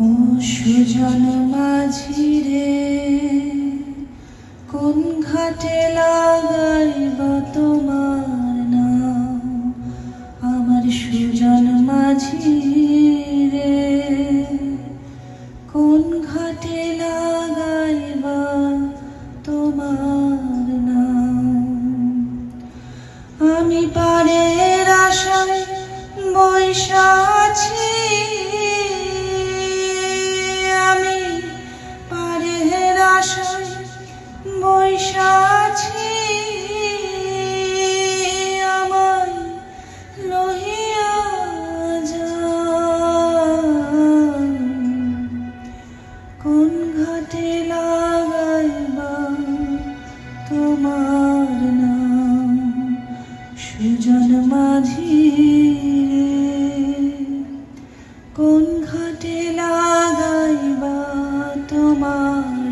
ও সুজন মাঝি রে কোন ঘাটে লাগাইব তোমার নাম? আমার সুজন মাঝি রে কোন ঘাটে লাগাইব তোমার নাম? আমি পারের আশায় বৈশা বৈশা আমার লহিয়া কোন ঘাটে লাগাইবা তোমার নাম? সুজন মাঝি কোন ঘাটে লাগাইবা তোমার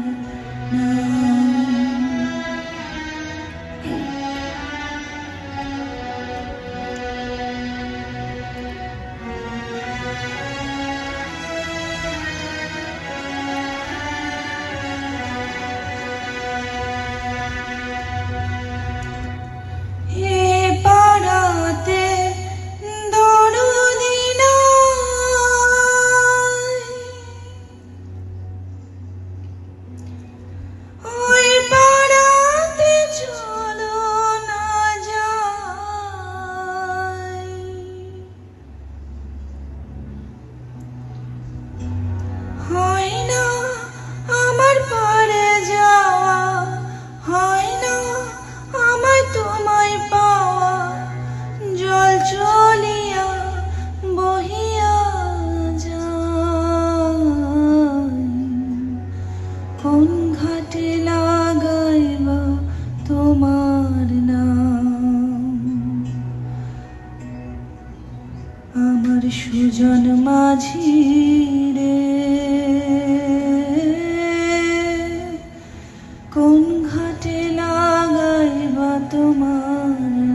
আমার সুজন মাঝি রে। কোন ঘাটে লাগাইবা তোমার